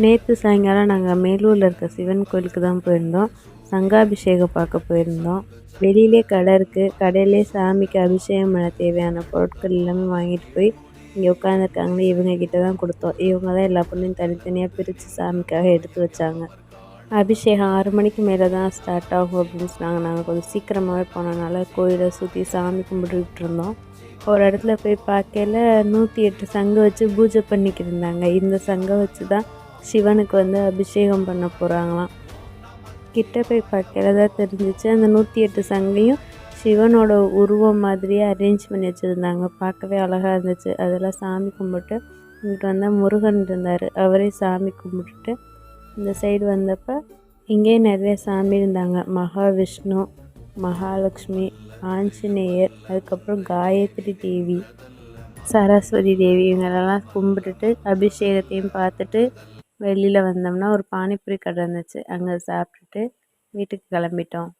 நேற்று சாயங்காலம் நாங்கள் மேலூரில் இருக்க சிவன் கோயிலுக்கு தான் போயிருந்தோம். சங்காபிஷேகம் பார்க்க போயிருந்தோம். வெளியிலே கடை இருக்குது கடையிலே சாமிக்கு அபிஷேகம் பண்ண தேவையான பொருட்கள் எல்லாமே வாங்கிட்டு போய் இங்கே உட்காந்துருக்காங்களே இவங்க கிட்ட தான் கொடுத்தோம். இவங்க தான் எல்லா பொண்ணையும் தனித்தனியாக பிரித்து சாமிக்காக எடுத்து வச்சாங்க. அபிஷேகம் ஆறு மணிக்கு மேலே தான் ஸ்டார்ட் ஆகும் அப்படின்னு சொன்னாங்க. நாங்கள் கொஞ்சம் சீக்கிரமாகவே போனனால கோயிலை சுற்றி சாமி கும்பிட்டுக்கிட்டு இருந்தோம். ஒரு இடத்துல போய் பார்க்கையில நூற்றி எட்டு சங்கம் வச்சு பூஜை பண்ணிக்கிட்டு இருந்தாங்க. இந்த சங்கம் வச்சு தான் சிவனுக்கு வந்து அபிஷேகம் பண்ண போகிறாங்களாம் கிட்ட போய் பார்க்கையில தான் தெரிஞ்சிச்சு. அந்த நூற்றி எட்டு சங்கையும் சிவனோட உருவம் மாதிரியே அரேஞ்ச் பண்ணி வச்சுருந்தாங்க. பார்க்கவே அழகாக இருந்துச்சு. அதெல்லாம் சாமி கும்பிட்டு இங்கிட்டு வந்தால் முருகன் இருந்தார். அவரே சாமி கும்பிட்டுட்டு இந்த சைடு வந்தப்போ இங்கேயே நிறைய சாமி இருந்தாங்க. மகாவிஷ்ணு மகாலட்சுமி ஆஞ்சநேயர் அதுக்கப்புறம் காயத்ரி தேவி சரஸ்வதி தேவி இவங்களெல்லாம் கும்பிட்டுட்டு அபிஷேகத்தையும் பார்த்துட்டு வெளியில் வந்தோம்னா ஒரு பானிபூரி கடை இருந்துச்சு. அங்கே சாப்பிட்டுட்டு வீட்டுக்கு கிளம்பிட்டோம்.